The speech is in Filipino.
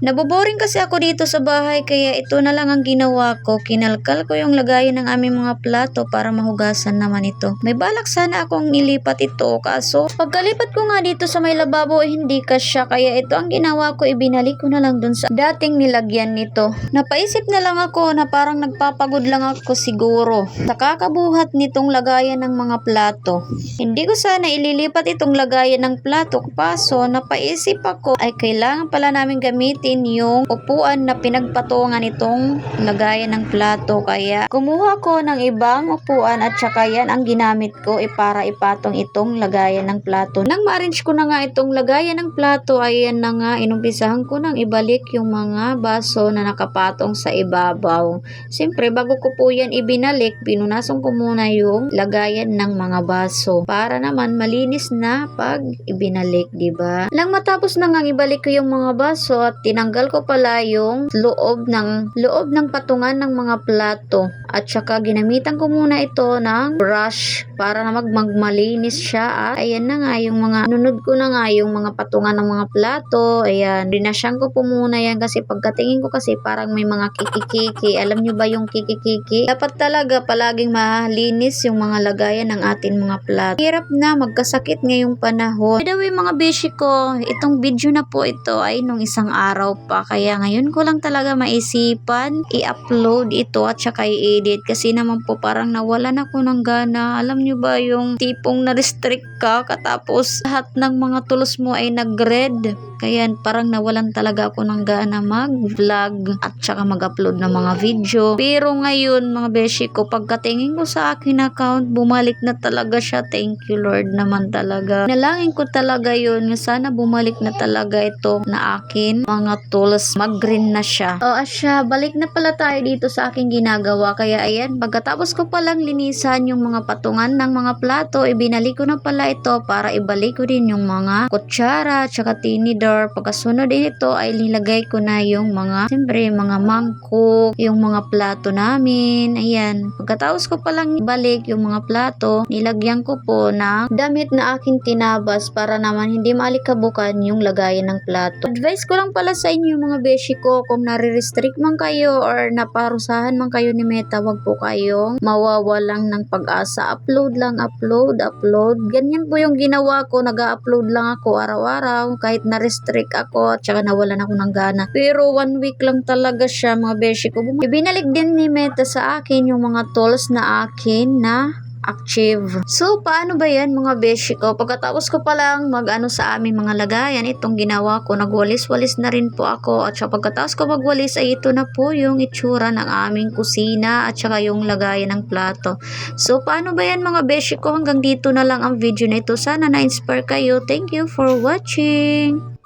Naboboring kasi ako dito sa bahay kaya ito na lang ang ginawa ko. Kinalkal ko yung lagayan ng aming mga plato para mahugasan naman ito. May balak sana akong ilipat ito kaso pagkalipat ko nga dito sa may lababo eh, hindi kasya kaya ito ang ginawa ko ibinalik ko na lang dun sa dating nilagyan nito. Napaisip na lang ako na parang nagpapagod lang ako siguro sa kakabuhat nitong lagayan ng mga plato. Hindi ko sana ililipat itong lagayan ng plato kaso napaisip ako ay kailangan pala namin gamitin yung upuan na pinagpatungan itong lagayan ng plato kaya kumuha ko ng ibang upuan at saka yan ang ginamit ko eh, para ipatong itong lagayan ng plato. Nang ma-arrange ko na nga itong lagayan ng plato ay yan na nga inumpisahan ko nang ibalik yung mga baso na nakapatong sa ibabaw. Siyempre bago ko po yan ibinalik pinunasan ko muna yung lagayan ng mga baso para naman malinis na pag ibinalik, di ba? Lang matapos na nga ibalik ko yung mga baso at tinanggal ko pala yung loob ng loob ng patungan ng mga plato. At saka ginamitan ko muna ito ng brush para na magmalinis siya. At ayan na nga yung mga nunod ko na nga yung mga patungan ng mga plato. Ayan rinasyan ko po muna yan kasi pagkatingin ko kasi parang may mga kikikiki. Alam nyo ba yung kikikiki? Dapat talaga palaging malinis yung mga lagayan ng atin mga plato. Hirap na magkasakit ngayong panahon. By the way mga beshi ko itong video na po ito ay nung isang araw pa. Kaya ngayon ko lang talaga maisipan i-upload ito at saka i-edit. Kasi naman po parang nawalan ako ng gana. Alam nyo ba yung tipong na-restrict ka katapos lahat ng mga tulos mo ay nag-red kaya parang nawalan talaga ako ng gana mag-vlog at saka mag-upload ng mga video. Pero ngayon mga beshi ko, pagkatingin ko sa akin account, bumalik na talaga siya. Thank you Lord naman talaga. Nalangin ko talaga yun. Sana bumalik na talaga ito na akin. Mga tools, mag-green na siya. O asya, balik na pala tayo dito sa aking ginagawa. Kaya ayan, pagkatapos ko palang linisan yung mga patungan ng mga plato, ibinalik ko na pala ito para ibalik ko din yung mga kutsara, tsaka tinidor. Pagkasunod din ito ay nilagay ko na yung mga, siyempre, mga mangkok, yung mga plato namin. Ayan. Pagkatapos ko palang ibalik yung mga plato, nilagyan ko po ng damit na aking tinabas para naman hindi malikabukan yung lagayan ng plato. Advice ko lang pala sa inyo mga beshi ko, kung nare-restrict man kayo or naparusahan man kayo ni Meta, wag po kayong mawawalang ng pag-asa. Upload lang, upload, upload. Ganyan po yung ginawa ko, nag-upload lang ako araw-araw kahit na-restrict ako at saka nawalan ako ng gana. Pero one week lang talaga siya mga beshi ko. Ibinalik din ni Meta sa akin yung mga tools na akin na achieve. So, paano ba yan mga beshi ko? Pagkatapos ko palang mag-ano sa aming mga lagayan, itong ginawa ko, nagwalis-walis na rin po ako. At saka pagkatapos ko magwalis, ay ito na po yung itsura ng aming kusina at saka yung lagayan ng plato. So, paano ba yan mga beshi ko? Hanggang dito na lang ang video na ito. Sana na-inspire kayo. Thank you for watching!